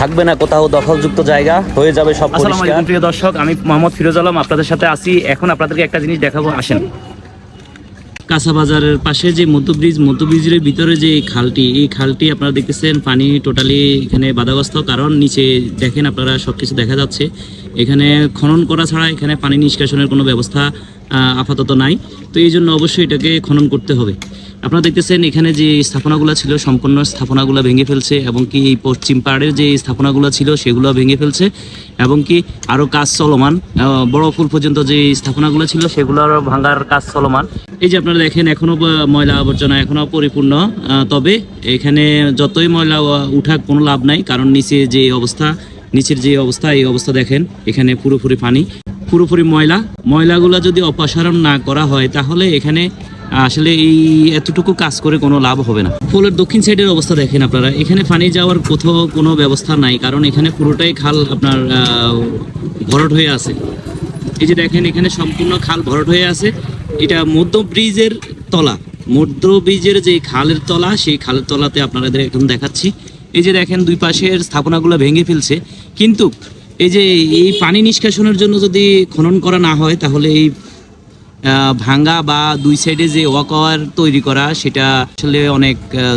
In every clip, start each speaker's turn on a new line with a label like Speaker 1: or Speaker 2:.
Speaker 1: থাকবে না কোথাও দখলযুক্ত জায়গা হয়ে যাবে সব
Speaker 2: আসসালামু
Speaker 1: পরিষ্কার।
Speaker 2: আলাইকুম প্রিয় দর্শক আমি মোহাম্মদ ফিরোজ আলম আপনাদের সাথে আছি। এখন আপনাদেরকে একটা জিনিস দেখাবো আসেন। কাঁচা বাজারের পাশে যে মধ্য ব্রিজ মধ্য ব্রিজের ভিতরে যে খালটি এই খালটি আপনারা দেখতেছেন পানি টোটালি এখানে বাধাগ্রস্ত কারণ নিচে দেখেন আপনারা সব কিছু দেখা যাচ্ছে। এখানে খনন করা ছাড়া এখানে পানি নিষ্কাশনের কোনো ব্যবস্থা আপাতত নাই। তো এই জন্য অবশ্যই এটাকে খনন করতে হবে। আপনারা দেখতেছেন এখানে যে স্থাপনাগুলো ছিল, সম্পূর্ণ স্থাপনাগুলো ভেঙে ফেলছে এবং কি এই পশ্চিম পাহাড়ের যে স্থাপনাগুলো ছিল সেগুলো ভেঙে ফেলছে এবং কি আরও কাজ চলমান বড় ফুল পর্যন্ত যে স্থাপনাগুলো ছিল সেগুলো আরও ভাঙার কাজ চলমান। এই যে আপনারা দেখেন এখনও বা- ময়লা আবর্জনা এখনও পরিপূর্ণ তবে এখানে যতই ময়লা উ- উঠাক কোনো লাভ নাই, কারণ নিচে যে অবস্থা, নিচের যে অবস্থা, এই অবস্থা দেখেন, এখানে পুরোপুরি পানি, পুরোপুরি ময়লা। ময়লাগুলো যদি অপসারণ না করা হয়, তাহলে এখানে আসলে এই এতটুকু কাজ করে কোনো লাভ হবে না। পোলের দক্ষিণ সাইডের অবস্থা দেখেন আপনারা। এখানে পানি যাওয়ার কোথাও কোনো ব্যবস্থা নাই, কারণ এখানে পুরোটাই খাল আপনার ভরট হয়ে আছে। এই যে দেখেন, এখানে সম্পূর্ণ খাল ভরট হয়ে আছে। এটা মধ্য ব্রিজের তলা। মধ্য ব্রিজের যে খালের তলা, সেই খালের তলাতে আপনাদের এখন দেখাচ্ছি। এই যে দেখেন, দুই পাশের স্থাপনাগুলো ভেঙে ফেলছে। কিন্তু এই যে এই পানি নিষ্কাশনের জন্য যদি খনন করা না হয়, তাহলে এই ভাঙ্গা বা দুই সাইডে যে ওয়াক ওয়াকওয়ার তৈরি করা, সেটা আসলে অনেক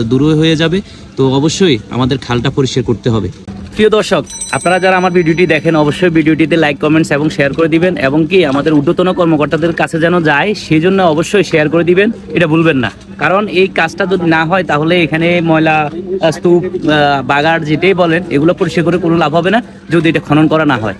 Speaker 2: দূর হয়ে যাবে। তো অবশ্যই আমাদের খালটা পরিষ্কার করতে হবে। প্রিয় দর্শক, আপনারা যারা আমার ভিডিওটি দেখেন, অবশ্যই ভিডিওটিতে লাইক কমেন্টস এবং শেয়ার করে দিবেন এবং কি আমাদের ঊর্ধ্বতন কর্মকর্তাদের কাছে যেন যায় সেই জন্য অবশ্যই শেয়ার করে দিবেন। এটা ভুলবেন না। কারণ এই কাজটা যদি না হয়, তাহলে এখানে ময়লা স্তূপ বাগার যেটাই বলেন, এগুলো পরিষ্কার করে কোনো লাভ হবে না, যদি এটা খনন করা না হয়।